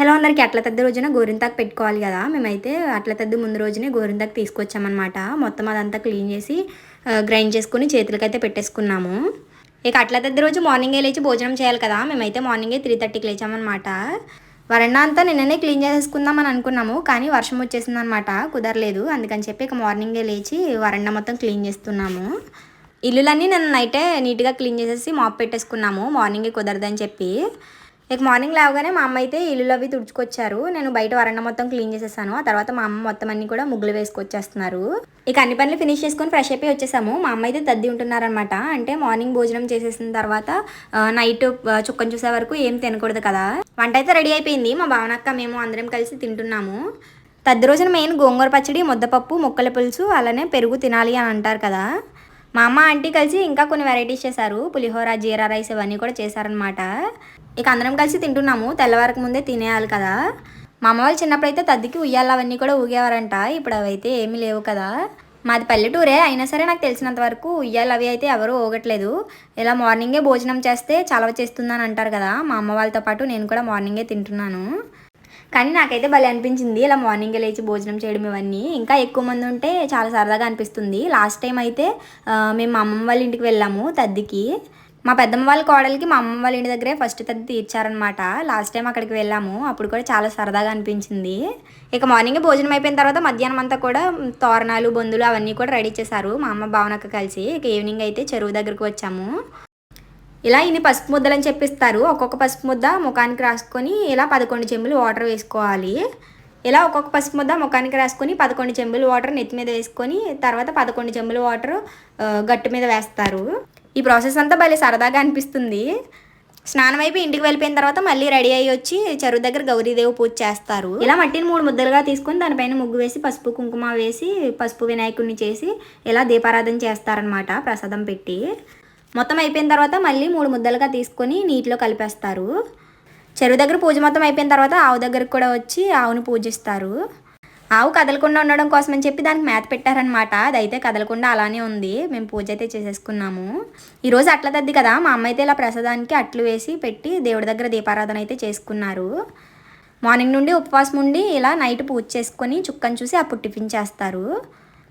Hello అందరికీ అట్ల తద్ది రోజున గోరింతాకు పెట్టుకోవాలి కదా. మేమైతే అట్ల తద్ది ముందు రోజునే గోరింతాకు తీసుకొచ్చామన్నమాట. మొత్తం అదంతా క్లీన్ చేసి గ్రైండ్ చేసుకుని చేతులకైతే పెట్టేసుకున్నాము. ఇక అట్ల తద్ది రోజు మార్నింగే లేచి భోజనం చేయాలి కదా. మేమైతే మార్నింగే త్రీ థర్టీకి లేచామన్నమాట. వరండా అంతా నిన్ననే క్లీన్ చేసేసుకుందాం అని అనుకున్నాము కానీ వర్షం వచ్చేసింది అనమాట కుదరలేదు. అందుకని చెప్పి ఇక మార్నింగే లేచి వరండా మొత్తం క్లీన్ చేస్తున్నాము. ఇల్లులన్నీ నేను నైటే నీట్గా క్లీన్ చేసేసి మాప్ పెట్టేసుకున్నాము. మార్నింగే కుదరదని చెప్పి. ఇక మార్నింగ్ లేవగానే మా అమ్మ అయితే ఇల్లు అవి తుడుచుకొచ్చారు. నేను బయట వరండా మొత్తం క్లీన్ చేసేసాను. ఆ తర్వాత మా అమ్మ మొత్తం అన్ని కూడా ముగ్గులు వేసుకొచ్చేస్తున్నారు. ఇక అన్ని పనులు ఫినిష్ చేసుకొని ఫ్రెష్ అయిపోయి వచ్చేసాము. మా అమ్మ అయితే తద్ది ఉంటున్నారనమాట అంటే మార్నింగ్ భోజనం చేసేసిన తర్వాత నైట్ చుక్కను చూసే వరకు ఏం తినకూడదు కదా. వంట అయితే రెడీ అయిపోయింది. మా భావనక్క మేము అందరం కలిసి తింటున్నాము. తద్ది రోజున మెయిన్ గోంగూర పచ్చడి ముద్దపప్పు ముక్కల పులుసు అలానే పెరుగు తినాలి అని అంటారు కదా. మా అమ్మ ఆంటీ కలిసి ఇంకా కొన్ని వెరైటీస్ చేశారు. పులిహోర జీరా రైస్ ఇవన్నీ కూడా చేశారనమాట ఇక అందరం కలిసి తింటున్నాము. తెల్లవారికి ముందే తినేయాలి కదా. మా అమ్మ వాళ్ళు చిన్నప్పుడైతే తద్దికి ఉయ్యాలు అవన్నీ కూడా ఊగేవారంట. ఇప్పుడు అవైతే ఏమీ లేవు కదా. మాది పల్లెటూరే. అయినా సరే నాకు తెలిసినంత వరకు ఉయ్యాలు అవి అయితే ఎవరూ ఊగట్లేదు. ఇలా మార్నింగే భోజనం చేస్తే చలవ చేస్తుందని అంటారు కదా. మా అమ్మ వాళ్ళతో పాటు నేను కూడా మార్నింగే తింటున్నాను. కానీ నాకైతే భలే అనిపించింది. ఇలా మార్నింగ్ లేచి భోజనం చేయడం ఇవన్నీ. ఇంకా ఎక్కువ మంది ఉంటే చాలా సరదాగా అనిపిస్తుంది. లాస్ట్ టైం అయితే మేము మా అమ్మమ్మ వాళ్ళ ఇంటికి వెళ్ళాము తద్దికి. మా పెద్దమ్మ వాళ్ళ కోడలికి మా అమ్మమ్మ వాళ్ళ ఇంటి దగ్గరే ఫస్ట్ తద్ది తీర్చారనమాట లాస్ట్ టైం అక్కడికి వెళ్ళాము. అప్పుడు కూడా చాలా సరదాగా అనిపించింది. ఇక మార్నింగ్ భోజనం అయిపోయిన తర్వాత మధ్యాహ్నం అంతా కూడా తోరణాలు బొందులు అవన్నీ కూడా రెడీ చేశారు మా అమ్మ భావనక్క కలిసి. ఇక ఈవినింగ్ అయితే చెరువు దగ్గరికి వచ్చాము. ఇలా ఇన్ని పసుపు ముద్దలని చెప్పిస్తారు. ఒక్కొక్క పసుపు ముద్ద ముఖానికి రాసుకొని ఇలా పదకొండు చెంబులు వాటర్ వేసుకోవాలి. ఇలా ఒక్కొక్క పసుపు ముద్ద ముఖానికి రాసుకొని పదకొండు చెంబులు వాటర్ నెత్తి మీద వేసుకొని తర్వాత పదకొండు చెంబులు వాటర్ గట్టు మీద వేస్తారు. ఈ ప్రాసెస్ అంతా భలే సరదాగా అనిపిస్తుంది. స్నానం అయిపోయి ఇంటికి వెళ్ళిపోయిన తర్వాత మళ్ళీ రెడీ అయ్యి వచ్చి చెరువు దగ్గర గౌరీదేవి పూజ చేస్తారు. ఇలా మట్టిని మూడు ముద్దలుగా తీసుకొని దానిపైన ముగ్గు వేసి పసుపు కుంకుమ వేసి పసుపు వినాయకుడిని చేసి ఇలా దీపారాధన చేస్తారనమాట ప్రసాదం పెట్టి. మొత్తం అయిపోయిన తర్వాత మళ్ళీ మూడు ముద్దలుగా తీసుకొని నీటిలో కలిపేస్తారు. చెరువు దగ్గర పూజ మొత్తం అయిపోయిన తర్వాత ఆవు దగ్గరకు కూడా వచ్చి ఆవును పూజిస్తారు. ఆవు కదలకుండా ఉండడం కోసం అని చెప్పి దానికి మేత పెట్టారనమాట అదైతే కదలకుండా అలానే ఉంది. మేము పూజ అయితే చేసేసుకున్నాము. ఈరోజు అట్ల తద్ది కదా మా అమ్మ అయితే ఇలా ప్రసాదానికి అట్లు వేసి పెట్టి దేవుడి దగ్గర దీపారాధన అయితే చేసుకున్నారు. మార్నింగ్ నుండి ఉపవాసం ఉండి ఇలా నైట్ పూజ చేసుకొని చుక్కను చూసి అప్పుడు టిఫిన్ చేస్తారు.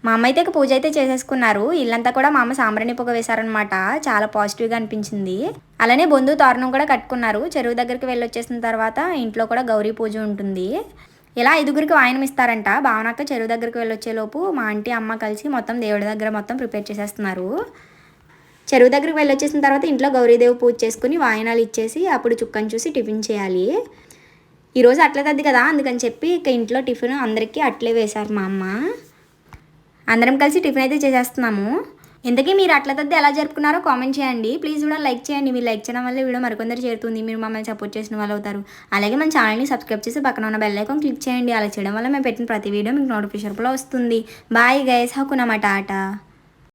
మా అమ్మ అయితే పూజ అయితే చేసేసుకున్నారు. ఇల్లంతా కూడా మా అమ్మ సాంబ్రాణి పొగ వేశారనమాట చాలా పాజిటివ్గా అనిపించింది. అలానే బొందు తోరణం కూడా కట్టుకున్నారు. చెరువు దగ్గరికి వెళ్ళొచ్చేసిన తర్వాత ఇంట్లో కూడా గౌరీ పూజ ఉంటుంది. ఇలా ఐదుగురికి వాయనం ఇస్తారంట. భావనక్క చెరువు దగ్గరికి వెళ్ళొచ్చేలోపు మా ఆంటీ అమ్మ కలిసి మొత్తం దేవుడి దగ్గర మొత్తం ప్రిపేర్ చేసేస్తున్నారు. చెరువు దగ్గరికి వెళ్ళొచ్చేసిన తర్వాత ఇంట్లో గౌరీదేవి పూజ చేసుకుని వాయనాలు ఇచ్చేసి అప్పుడు చుక్కని చూసి టిఫిన్ చేయాలి. ఈరోజు అట్లే తద్ది కదా అందుకని చెప్పి ఇక ఇంట్లో టిఫిన్ అందరికీ అట్లే వేశారు మా అమ్మ. అందరం కలిసి టిఫిన్ అయితే చేసేస్తున్నాము. ఇంతకీ మీరు అట్ల తద్ది ఎలా జరుపుకున్నారో కామెంట్ చేయండి. ప్లీజ్ కూడా లైక్ చేయండి. మీరు లైక్ చేయడం వల్ల వీడియో మరికొందరు చేరుతుంది. మీరు మమ్మల్ని సపోర్ట్ చేసిన వాళ్ళు అవుతారు. అలాగే మన ఛానల్ని సబ్స్క్రైబ్ చేసి పక్కన ఉన్న బెల్ ఐకాన్ క్లిక్ చేయండి. అలా చేయడం వల్ల మేము పెట్టిన ప్రతి వీడియో మీకు నోటిఫికేషన్లో వస్తుంది. Bye guys. హకునమాట ఆట